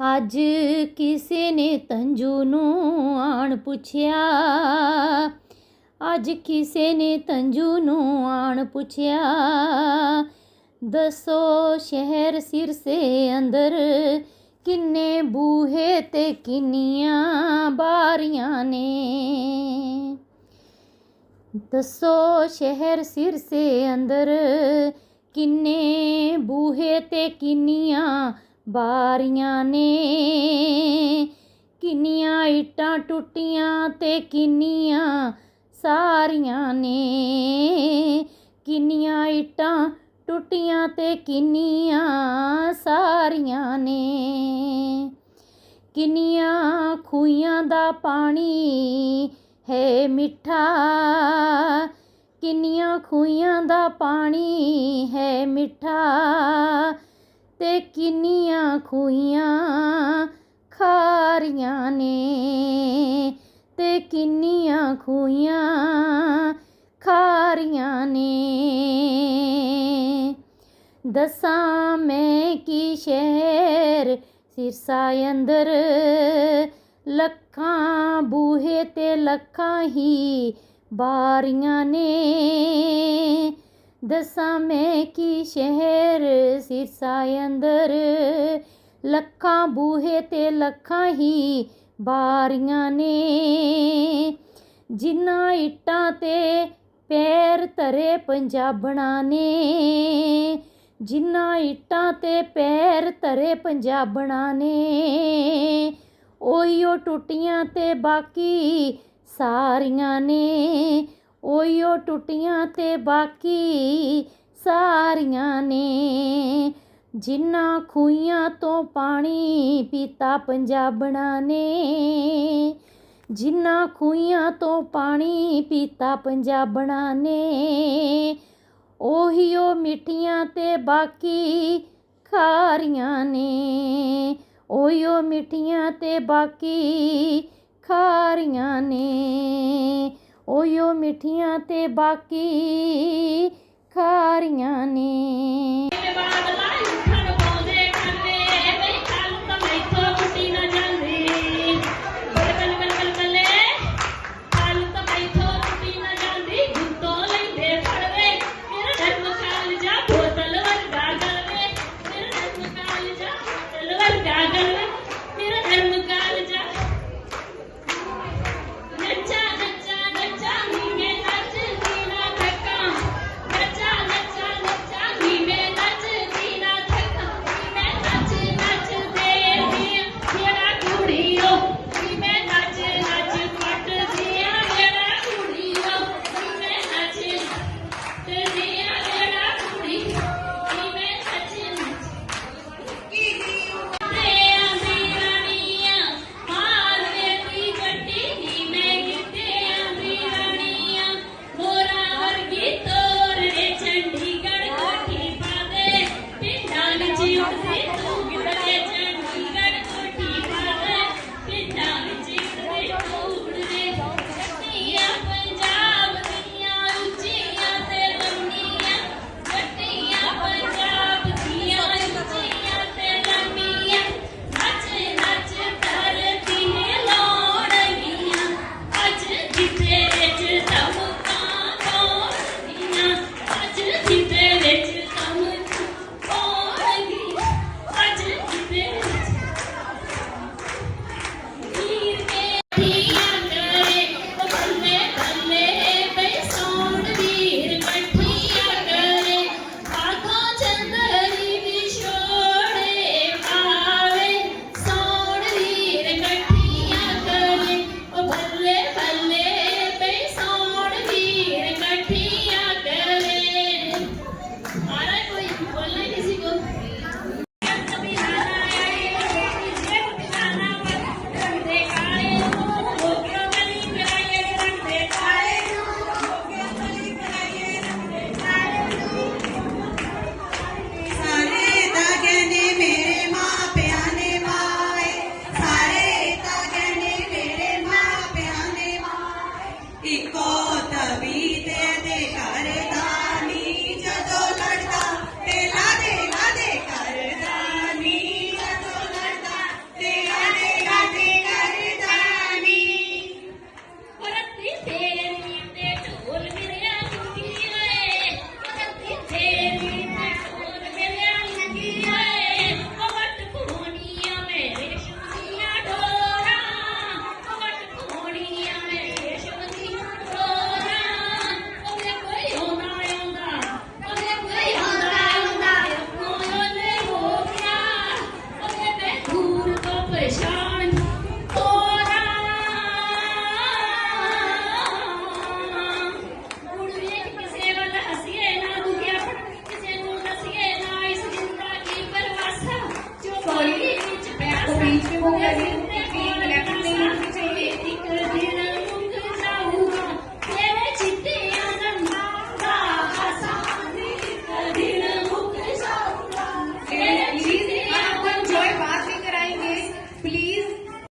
ਅੱਜ ਕਿਸੇ ਨੇ ਤੰਜੂ ਨੂੰ ਆਣ ਪੁੱਛਿਆ। ਅੱਜ ਕਿਸੇ ਨੇ ਤੰਜੂ ਨੂੰ ਆਣ ਪੁੱਛਿਆ। ਦੱਸੋ ਸ਼ਹਿਰ ਸਿਰਸੇ ਅੰਦਰ ਕਿੰਨੇ ਬੂਹੇ ਤੇ ਕਿੰਨੀਆਂ ਬਾਰੀਆਂ ਨੇ? ਦੱਸੋ ਸ਼ਹਿਰ ਸਿਰਸੇ ਅੰਦਰ ਕਿੰਨੇ ਬੂਹੇ ਤੇ ਕਿੰਨੀਆਂ ਬਾਰੀਆਂ ਨੇ। ਕਿੰਨੀਆਂ ਇੱਟਾਂ ਟੁੱਟੀਆਂ ਤੇ ਕਿੰਨੀਆਂ ਸਾਰੀਆਂ ਨੇ। ਕਿੰਨੀਆਂ ਇੱਟਾਂ ਟੁੱਟੀਆਂ ਤੇ ਕਿੰਨੀਆਂ ਸਾਰੀਆਂ ਨੇ। ਕਿੰਨੀਆਂ ਖੂਹਾਂ ਦਾ ਪਾਣੀ ਹੈ ਮਿੱਠਾ। ਕਿੰਨੀਆਂ ਖੂਹਾਂ ਦਾ ਪਾਣੀ ਹੈ ਮਿੱਠਾ। ਤੇ ਕਿੰਨੀਆਂ ਖੂਹਾਂ ਖਾਰੀਆਂ ਨੇ ਤੇ ਕਿੰਨੀਆਂ ਖੂਹਾਂ ਖਾਰੀਆਂ ਨੇ। ਦਸਾਂ ਮੈਂ ਕੀ ਸ਼ਹਿਰ ਸਿਰਸਾ ਅੰਦਰ ਲੱਖਾਂ, ਬੂਹੇ ਤੇ ਲੱਖਾਂ ਹੀ ਬਾਰੀਆਂ ਨੇ। ਦਸਾਂ ਮੈਂ ਕੀ ਸ਼ਹਿਰ ਸਿਰਸਾ ਅੰਦਰ। ਲੱਖਾਂ ਬੂਹੇ ਤੇ ਲੱਖਾਂ ਹੀ ਬਾਰੀਆਂ ਨੇ। ਜਿਨ੍ਹਾਂ ਇੱਟਾਂ ਤੇ ਪੈਰ ਧਰੇ ਪੰਜਾਬਣਾ ਨੇ। ਜਿਨ੍ਹਾਂ ਇੱਟਾਂ ਤੇ ਪੈਰ ਧਰੇ ਪੰਜਾਬਣਾ ਨੇ। ਉਹੀਓ ਟੁੱਟੀਆਂ ਤੇ ਬਾਕੀ ਸਾਰੀਆਂ ਨੇ। ਓਹੀਓ ਟੁੱਟੀਆਂ ਤੇ ਬਾਕੀ ਸਾਰੀਆਂ ਨੇ। ਜਿਨ੍ਹਾਂ ਖੂਈਆਂ ਤੋਂ ਪਾਣੀ ਪੀਤਾ ਪੰਜਾਬਣਾ ਨੇ। ਜਿਨ੍ਹਾਂ ਖੂਈਆਂ ਤੋਂ ਪਾਣੀ ਪੀਤਾ ਪੰਜਾਬਣਾ ਨੇ। ohiyo ਮਿੱਠੀਆਂ ਤੇ ਬਾਕੀ ਖਾਰੀਆਂ ਨੇ। ohiyo ਮਿੱਠੀਆਂ ਤੇ ਬਾਕੀ ਖਾਰੀਆਂ ਨੇ। Ohiyo ਮਿੱਠੀਆਂ ਤੇ ਬਾਕੀ ਖਾਰੀਆਂ ਨੇ।